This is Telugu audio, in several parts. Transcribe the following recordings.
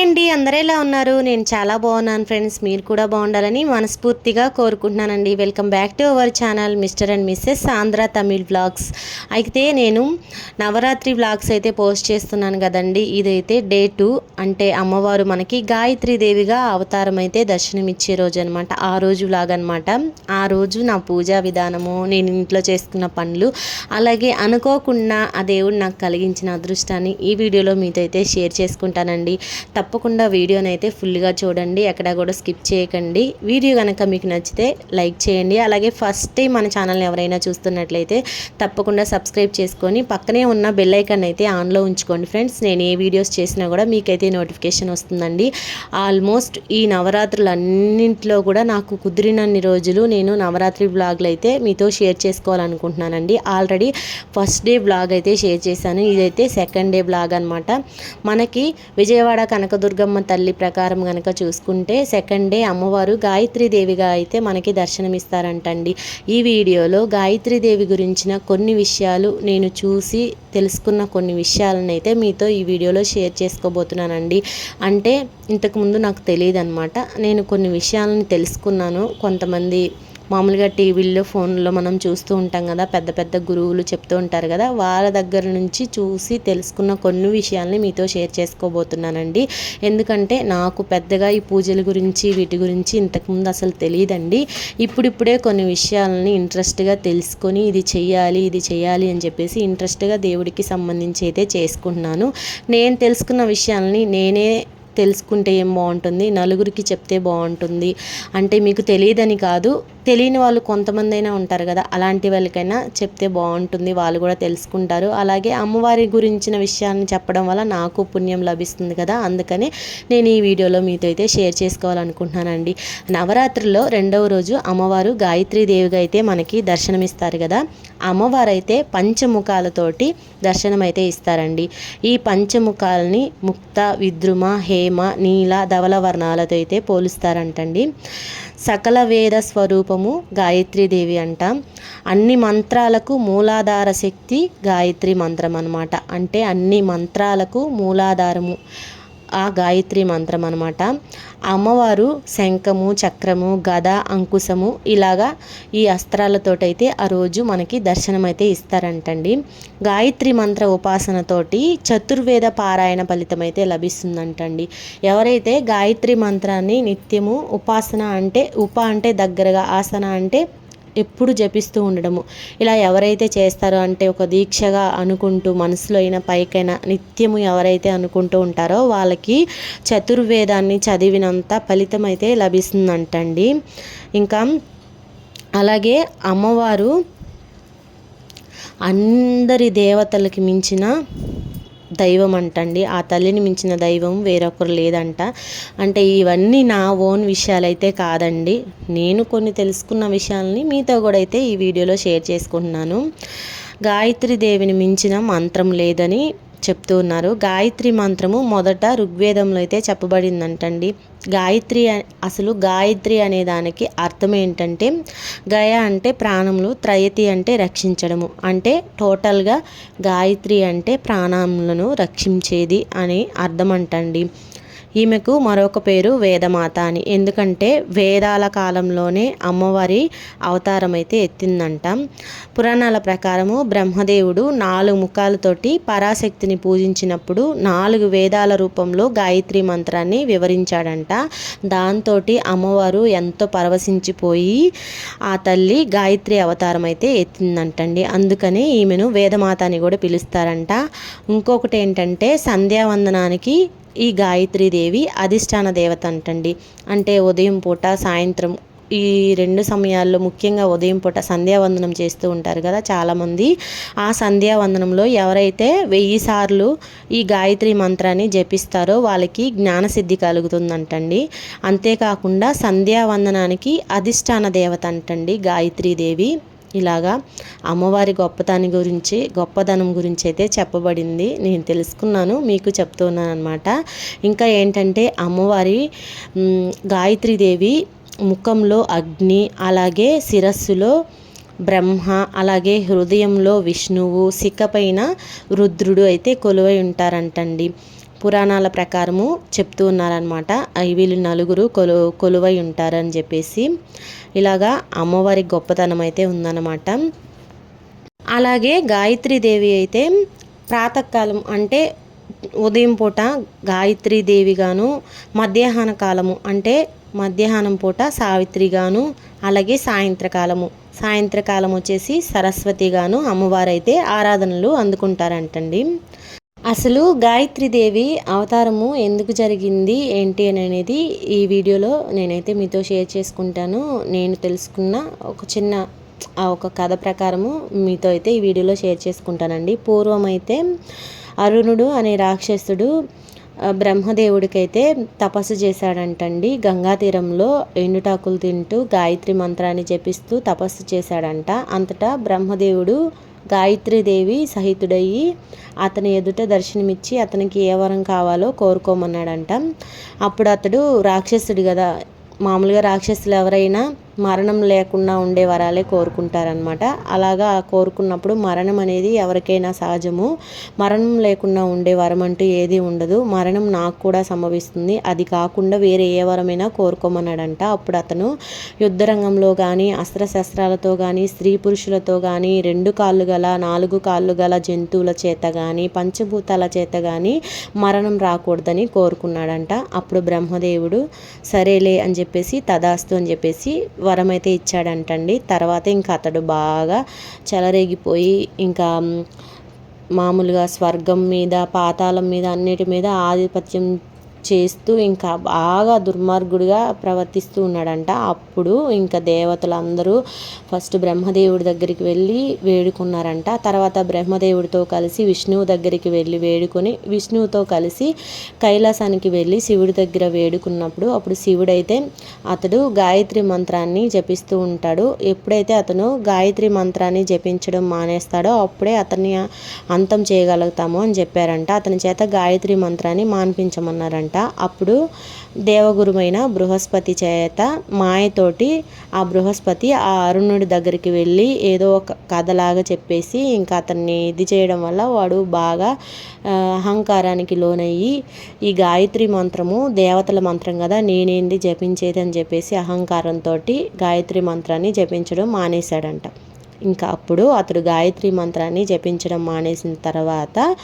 హాయ్ అండి. అందరూ ఎలా ఉన్నారు? నేను చాలా బాగున్నాను ఫ్రెండ్స్. మీరు కూడా బాగుండాలని మనస్ఫూర్తిగా కోరుకుంటున్నానండి. Welcome back to our channel mister and missus Andhra Tamil vlogs. అయితే నేను నవరాత్రి వ్లాగ్స్ అయితే పోస్ట్ చేస్తున్నాను కదండి. ఇదైతే డే టూ. అంటే అమ్మవారు మనకి గాయత్రి దేవిగా అవతారం అయితే దర్శనమిచ్చే రోజు అనమాట ఆ రోజు వ్లాగ్ అనమాట ఆ రోజు నా పూజా విధానము నేను ఇంట్లో చేసుకున్న పనులు అలాగే అనుకోకుండా ఆ దేవుడు నాకు కలిగించిన అదృష్టాన్ని ఈ వీడియోలో మీతో అయితే షేర్ చేసుకుంటానండి. తప్ప తప్పకుండా వీడియోని అయితే ఫుల్గా చూడండి ఎక్కడ కూడా స్కిప్ చేయకండి. వీడియో కనుక మీకు నచ్చితే లైక్ చేయండి. అలాగే ఫస్ట్ టైం మన ఛానల్ని ఎవరైనా చూస్తున్నట్లయితే తప్పకుండా సబ్స్క్రైబ్ చేసుకొని పక్కనే ఉన్న బెల్ ఐకాన్ అయితే ఆన్లో ఉంచుకోండి ఫ్రెండ్స్. నేను ఏ వీడియోస్ చేసినా కూడా మీకైతే నోటిఫికేషన్ వస్తుందండి. ఆల్మోస్ట్ ఈ నవరాత్రులు అన్నింటిలో కూడా నాకు కుదిరినన్ని రోజులు నేను నవరాత్రి బ్లాగ్లు అయితే మీతో షేర్ చేసుకోవాలనుకుంటున్నానండి. ఆల్రెడీ ఫస్ట్ డే బ్లాగ్ అయితే షేర్ చేశాను. ఇదైతే సెకండ్ డే బ్లాగ్ అనమాట మనకి విజయవాడ కనక కనకదుర్గమ్మ తల్లి ప్రకారం కనుక చూసుకుంటే సెకండ్ డే అమ్మవారు దేవిగా అయితే మనకి దర్శనమిస్తారంటండి. ఈ వీడియోలో దేవి గురించిన కొన్ని విషయాలు నేను చూసి తెలుసుకున్న కొన్ని విషయాలను అయితే మీతో ఈ వీడియోలో షేర్ చేసుకోబోతున్నానండి. అంటే ఇంతకుముందు నాకు తెలియదు అనమాట నేను కొన్ని విషయాలను తెలుసుకున్నాను. కొంతమంది మామూలుగా టీవీల్లో ఫోన్లో మనం చూస్తూ ఉంటాం కదా పెద్ద పెద్ద గురువులు చెప్తూ ఉంటారు కదా వాళ్ళ దగ్గర నుంచి చూసి తెలుసుకున్న కొన్ని విషయాల్ని మీతో షేర్ చేసుకోబోతున్నానండి. ఎందుకంటే నాకు పెద్దగా ఈ పూజల గురించి వీటి గురించి ఇంతకుముందు అసలు తెలియదండి ఇప్పుడిప్పుడే కొన్ని విషయాలని ఇంట్రెస్ట్గా తెలుసుకొని ఇది చేయాలి ఇది చేయాలి అని చెప్పేసి ఇంట్రెస్ట్గా దేవుడికి సంబంధించి అయితే చేసుకుంటున్నాను. నేను తెలుసుకున్న విషయాల్ని నేనే తెలుసుకుంటే ఏం బాగుంటుంది నలుగురికి చెప్తే బాగుంటుంది. అంటే మీకు తెలియదని కాదు తెలియని వాళ్ళు కొంతమంది అయినా ఉంటారు కదా అలాంటి వాళ్ళకైనా చెప్తే బాగుంటుంది వాళ్ళు కూడా తెలుసుకుంటారు. అలాగే అమ్మవారి గురించిన విషయాన్ని చెప్పడం వల్ల నాకు పుణ్యం లభిస్తుంది కదా అందుకని నేను ఈ వీడియోలో మీతో అయితే షేర్ చేసుకోవాలనుకుంటున్నానండి. నవరాత్రిలో రెండవ రోజు అమ్మవారు గాయత్రీ దేవిగా అయితే మనకి దర్శనమిస్తారు కదా అమ్మవారు అయితే పంచముఖాలతోటి దర్శనం అయితే ఇస్తారండి. ఈ పంచముఖాలని ముక్త విద్రుమ హేమ నీల ధవల వర్ణాలతో అయితే పోలుస్తారంటండి. సకల వేద స్వరూపము గాయత్రీదేవి అంట. అన్ని మంత్రాలకు మూలాధార శక్తి గాయత్రి మంత్రం అనమాట అంటే అన్ని మంత్రాలకు మూలాధారము. ఆ గాయత్రి మంత్రం అనమాట అమ్మవారు శంఖము చక్రము గద అంకుశము ఇలాగా ఈ అస్త్రాలతోటైతే ఆ రోజు మనకి దర్శనమైతే ఇస్తారంటండి. గాయత్రి మంత్ర ఉపాసనతోటి చతుర్వేద పారాయణ ఫలితం అయితే లభిస్తుందంటండి. ఎవరైతే గాయత్రి మంత్రాన్ని నిత్యము ఉపాసన అంటే ఉప అంటే దగ్గరగా ఆసన అంటే ఎప్పుడు జపిస్తూ ఉండడము. ఇలా ఎవరైతే చేస్తారో అంటే ఒక దీక్షగా అనుకుంటూ మనసులో అయినా పైకైనా నిత్యము ఎవరైతే అనుకుంటూ ఉంటారో వాళ్ళకి చతుర్వేదాన్ని చదివినంత ఫలితం అయితే లభిస్తుందంటండి. ఇంకా అలాగే అమ్మవారు అందరి దేవతలకి మించిన దైవం అంటండి ఆ తల్లిని మించిన దైవం వేరొకరు లేదంట. అంటే ఇవన్నీ నా ఓన్ విషయాలైతే కాదండి. నేను కొన్ని తెలుసుకున్న విషయాలని మీతో కూడా అయితే ఈ వీడియోలో షేర్ చేసుకుంటున్నాను. గాయత్రి దేవిని మించిన మంత్రం లేదని చెప్తూ ఉన్నారు. గాయత్రి మంత్రము మొదట ఋగ్వేదంలో అయితే చెప్పబడిందంటండి. గాయత్రి అసలు గాయత్రి అనే దానికి అర్థం ఏంటంటే గయ అంటే ప్రాణములు త్రయతి అంటే రక్షించడము. అంటే టోటల్గా గాయత్రి అంటే ప్రాణములను రక్షించేది అని అర్థం అంటండి ఈమెకు మరొక పేరు వేదమాత అని. ఎందుకంటే వేదాల కాలంలోనే అమ్మవారి అవతారం అయితే ఎత్తిందంట. పురాణాల ప్రకారము బ్రహ్మదేవుడు నాలుగు ముఖాలతోటి పరాశక్తిని పూజించినప్పుడు నాలుగు వేదాల రూపంలో గాయత్రి మంత్రాన్ని వివరించాడంట. దాంతో అమ్మవారు ఎంతో పరవశించిపోయి ఆ తల్లి గాయత్రి అవతారం అయితే ఎత్తిందంటండి. అందుకని ఈమెను వేదమాత అని కూడా పిలుస్తారంట. ఇంకొకటి ఏంటంటే సంధ్యావందనానికి ఈ గాయత్రీదేవి అధిష్టాన దేవత అంటండి. అంటే ఉదయం పూట సాయంత్రం ఈ రెండు సమయాల్లో ముఖ్యంగా ఉదయం పూట సంధ్యావందనం చేస్తూ ఉంటారు కదా చాలామంది. ఆ సంధ్యావందనంలో ఎవరైతే వెయ్యి సార్లు ఈ గాయత్రి మంత్రాన్ని జపిస్తారో వాళ్ళకి జ్ఞానసిద్ధి కలుగుతుందంటండి. అంతేకాకుండా సంధ్యావందనానికి అధిష్టాన దేవత అంటండి గాయత్రీదేవి ఇలాగా అమ్మవారి గొప్పతనం గురించి గొప్పదనం గురించి అయితే చెప్పబడింది. నేను తెలుసుకున్నాను మీకు చెప్తున్నాను అనమాట ఇంకా ఏంటంటే అమ్మవారి గాయత్రీదేవి ముఖంలో అగ్ని అలాగే శిరస్సులో బ్రహ్మ అలాగే హృదయంలో విష్ణువు సిక్కపైన రుద్రుడు అయితే కొలువై ఉంటారంటండి. పురాణాల ప్రకారము చెప్తూ ఉన్నారనమాట వీళ్ళు నలుగురు కొలు కొలువై ఉంటారని చెప్పేసి ఇలాగా అమ్మవారి గొప్పతనం అయితే ఉందన్నమాట. అలాగే గాయత్రీదేవి అయితే ప్రాతకాలం అంటే ఉదయం పూట గాయత్రీదేవిగాను మధ్యాహ్న కాలము అంటే మధ్యాహ్నం పూట సావిత్రిగాను అలాగే సాయంత్రకాలము. సాయంత్రకాలం వచ్చేసి సరస్వతిగాను అమ్మవారైతే ఆరాధనలు అందుకుంటారంటండి. అసలు గాయత్రీదేవి అవతారము ఎందుకు జరిగింది ఏంటి అని అనేది ఈ వీడియోలో నేనైతే మీతో షేర్ చేసుకుంటాను. నేను తెలుసుకున్న ఒక చిన్న ఒక కథ ప్రకారము మీతో అయితే ఈ వీడియోలో షేర్ చేసుకుంటానండి. పూర్వం అయితే అరుణుడు అనే రాక్షసుడు బ్రహ్మదేవుడికైతే తపస్సు చేశాడంటండి. గంగా తీరంలో ఎండుటాకులు తింటూ గాయత్రి మంత్రాన్ని జపిస్తూ తపస్సు చేశాడంట. అంతటా బ్రహ్మదేవుడు గాయత్రీదేవి సహితుడయ్యి అతని ఎదుట దర్శనమిచ్చి అతనికి ఏ వరం కావాలో కోరుకోమన్నాడంట. అప్పుడు అతడు రాక్షసుడు కదా మామూలుగా రాక్షసులు ఎవరైనా మరణం లేకుండా ఉండే వరాలే కోరుకుంటారనమాట అలాగా కోరుకున్నప్పుడు మరణం అనేది ఎవరికైనా సహజము. మరణం లేకుండా ఉండే వరం అంటూ ఏది ఉండదు. మరణం నాకు కూడా సంభవిస్తుంది. అది కాకుండా వేరే ఏ వరమైనా కోరుకోమన్నాడంట. అప్పుడు అతను యుద్ధరంగంలో కానీ అస్త్రశస్త్రాలతో కానీ స్త్రీ పురుషులతో కానీ రెండు కాళ్ళు గల నాలుగు కాళ్ళు గల జంతువుల చేత కానీ పంచభూతాల చేత కానీ మరణం రాకూడదని కోరుకున్నాడంట. అప్పుడు బ్రహ్మదేవుడు సరేలే అని చెప్పేసి తదాస్తు అని చెప్పేసి వరం అయితే ఇచ్చాడంటండి. తర్వాత ఇంకా అతడు బాగా చెలరేగిపోయి ఇంకా మామూలుగా స్వర్గం మీద పాతాళం మీద అన్నిటి మీద ఆధిపత్యం చేస్తూ ఇంకా బాగా దుర్మార్గుడిగా ప్రవర్తిస్తూ ఉన్నాడంట. అప్పుడు ఇంకా దేవతలందరూ ఫస్ట్ బ్రహ్మదేవుడి దగ్గరికి వెళ్ళి వేడుకున్నారంట. తర్వాత బ్రహ్మదేవుడితో కలిసి విష్ణువు దగ్గరికి వెళ్ళి వేడుకొని విష్ణువుతో కలిసి కైలాసానికి వెళ్ళి శివుడి దగ్గర వేడుకున్నప్పుడు అప్పుడు శివుడైతే అతడు గాయత్రి మంత్రాన్ని జపిస్తూ ఉంటాడు. ఎప్పుడైతే అతను గాయత్రి మంత్రాన్ని జపించడం మానేస్తాడో అప్పుడే అతన్ని అంతం చేయగలుగుతాము అని చెప్పారంట. అతని చేత గాయత్రి మంత్రాన్ని మాన్పించమన్నారంట. అంట అప్పుడు దేవగురుమైన బృహస్పతి చేత మాయతోటి ఆ బృహస్పతి ఆ అరుణుడి దగ్గరికి వెళ్ళి ఏదో ఒక కథలాగా చెప్పేసి ఇంకా అతన్ని ఇది చేయడం వల్ల వాడు బాగా అహంకారానికి లోనయ్యి ఈ గాయత్రి మంత్రము దేవతల మంత్రం కదా నేనేంది జపించేది అని చెప్పేసి అహంకారంతో గాయత్రి మంత్రాన్ని జపించడం మానేశాడంట. ఇంకా అప్పుడు అతడు గాయత్రి మంత్రాన్ని జపించడం మానేసిన తర్వాత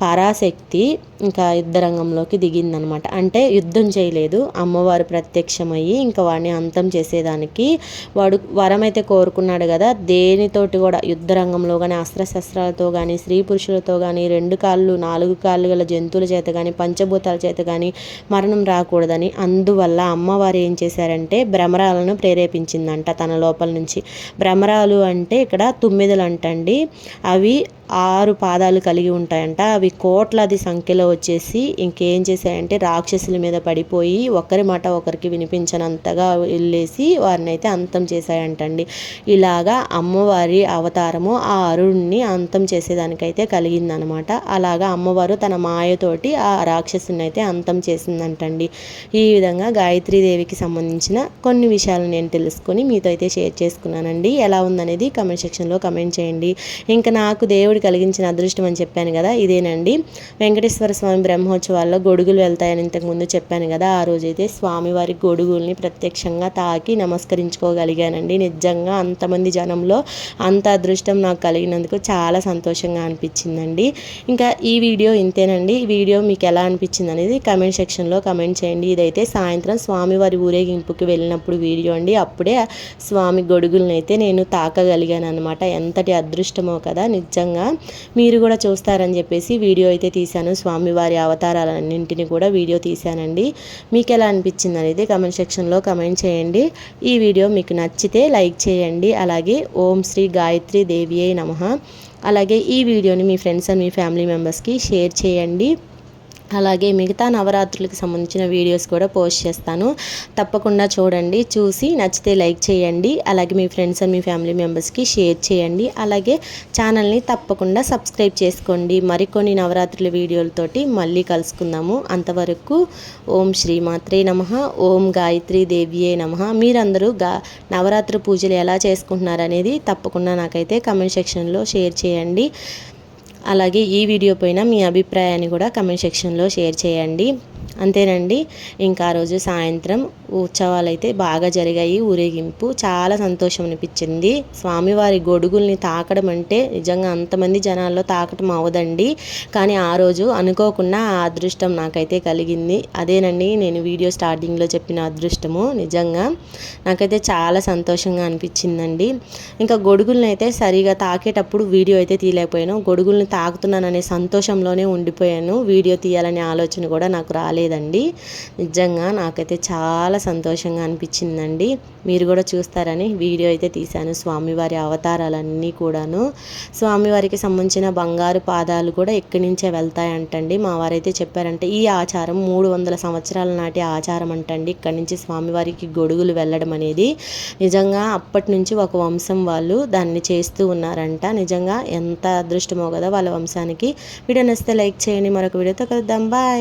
పరాశక్తి ఇంకా యుద్ధ రంగంలోకి దిగిందనమాట. అంటే యుద్ధం చేయలేదు. అమ్మవారు ప్రత్యక్షమయ్యి ఇంకా వాడిని అంతం చేసేదానికి వాడు వరం అయితే కోరుకున్నాడు కదా. దేనితోటి కూడా యుద్ధరంగంలో కానీ అస్త్రశస్త్రాలతో కానీ స్త్రీ పురుషులతో కానీ రెండు కాళ్ళు నాలుగు కాళ్ళు గల జంతువుల చేత కానీ పంచభూతాల చేత కానీ మరణం రాకూడదని. అందువల్ల అమ్మవారు ఏం చేశారంటే భ్రమరాలను ప్రేరేపించిందంట తన లోపల నుంచి. భ్రమరాలు అంటే ఇక్కడ తుమ్మెదలు అంటండి అవి ఆరు పాదాలు కలిగి ఉంటాయంట. అవి కోట్లాది సంఖ్యలో వచ్చేసి ఇంకేం చేశాయంటే రాక్షసుల మీద పడిపోయి ఒకరి మాట ఒకరికి వినిపించనంతగా వెళ్ళేసి వారిని అయితే అంతం చేశాయంటండి. ఇలాగా అమ్మవారి అవతారము ఆ అరుణ్ణి అంతం చేసేదానికైతే కలిగిందనమాట. అలాగా అమ్మవారు తన మాయతోటి ఆ రాక్షసుని అయితే అంతం చేసిందంటండి. ఈ విధంగా గాయత్రీదేవికి సంబంధించిన కొన్ని విషయాలు నేను తెలుసుకొని మీతో అయితే షేర్ చేసుకున్నానండి. ఎలా ఉందనేది కమెంట్ సెక్షన్లో కమెంట్ చేయండి. ఇంకా నాకు దేవుడి కలిగించిన అదృష్టం అని చెప్పాను కదా ఇదేనండి. వెంకటేశ్వర స్వామి బ్రహ్మోత్సవాల్లో గొడుగులు వెళ్తాయని ఇంతకుముందు చెప్పాను కదా ఆ రోజైతే స్వామివారి గొడుగుల్ని ప్రత్యక్షంగా తాకి నమస్కరించుకోగలిగానండి. నిజంగా అంతమంది జనంలో అంత అదృష్టం నాకు కలిగినందుకు చాలా సంతోషంగా అనిపించిందండి. ఇంకా ఈ వీడియో ఇంతేనండి. ఈ వీడియో మీకు ఎలా అనిపించింది అనేది కమెంట్ సెక్షన్లో కమెంట్ చేయండి. ఇదైతే సాయంత్రం స్వామివారి ఊరేగింపుకి వెళ్ళినప్పుడు వీడియో అండి. అప్పుడే స్వామి గొడుగులనైతే అయితే నేను తాకగలిగాను అనమాట ఎంతటి అదృష్టమో కదా నిజంగా మీరు కూడా చూస్తారని చెప్పేసి వీడియో అయితే తీశాను. స్వామివారి అవతారాలన్నింటినీ కూడా వీడియో తీశానండి. మీకు ఎలా అనిపించింది అనేది కమెంట్ సెక్షన్లో కమెంట్ చేయండి. ఈ వీడియో మీకు నచ్చితే లైక్ చేయండి. అలాగే ఓం శ్రీ గాయత్రి దేవి నమ. అలాగే ఈ వీడియోని మీ ఫ్రెండ్స్ అండ్ మీ ఫ్యామిలీ మెంబర్స్కి షేర్ చేయండి. అలాగే మిగతా నవరాత్రులకు సంబంధించిన వీడియోస్ కూడా పోస్ట్ చేస్తాను. తప్పకుండా చూడండి చూసి నచ్చితే లైక్ చేయండి అలాగే మీ ఫ్రెండ్స్ అండ్ మీ ఫ్యామిలీ మెంబర్స్కి షేర్ చేయండి అలాగే ఛానల్ని తప్పకుండా సబ్స్క్రైబ్ చేసుకోండి. మరికొన్ని నవరాత్రుల వీడియోలతోటి మళ్ళీ కలుసుకుందాము. అంతవరకు ఓం శ్రీమాత్రే నమ ఓం గాయత్రి దేవియే నమ. మీరందరూ గా నవరాత్రి పూజలు ఎలా చేసుకుంటున్నారు అనేది తప్పకుండా నాకైతే కమెంట్ సెక్షన్లో షేర్ చేయండి. అలాగే ఈ వీడియో పైన మీ అభిప్రాయాన్ని కూడా కమెంట్ సెక్షన్లో షేర్ చేయండి. అంతేనండి. ఇంకా ఆ రోజు సాయంత్రం ఉత్సవాలు అయితే బాగా జరిగాయి. ఊరేగింపు. చాలా సంతోషం అనిపించింది. స్వామివారి గొడుగుల్ని తాకడం అంటే నిజంగా అంతమంది జనాల్లో తాకటం అవదండి కానీ ఆ రోజు అనుకోకుండా ఆ అదృష్టం నాకైతే కలిగింది. అదేనండి నేను వీడియో స్టార్టింగ్లో చెప్పిన అదృష్టము. నిజంగా నాకైతే చాలా సంతోషంగా అనిపించిందండి. ఇంకా గొడుగుల్ని అయితే సరిగా తాకేటప్పుడు వీడియో అయితే తీయలేకపోయాను. గొడుగుల్ని తాకుతున్నాననే సంతోషంలోనే ఉండిపోయాను. వీడియో తీయాలనే ఆలోచన కూడా నాకు రాలేదు. రాలేదండి నిజంగా నాకైతే చాలా సంతోషంగా అనిపించిందండి. మీరు కూడా చూస్తారని వీడియో అయితే తీశాను స్వామివారి అవతారాలన్నీ కూడాను. స్వామివారికి సంబంధించిన బంగారు పాదాలు కూడా ఎక్కడి నుంచే వెళ్తాయంటండి. మా వారైతే చెప్పారంటే ఈ ఆచారం మూడు వందల సంవత్సరాల నాటి ఆచారం అంటండి. ఇక్కడి నుంచి స్వామివారికి గొడుగులు వెళ్ళడం అనేది నిజంగా అప్పటి నుంచి ఒక వంశం వాళ్ళు దాన్ని చేస్తూ ఉన్నారంట. నిజంగా ఎంత అదృష్టమో కదా వాళ్ళ వంశానికి. వీడియో నచ్చితే లైక్ చేయండి. మరొక వీడియోతో కలుద్దాం. బాయ్.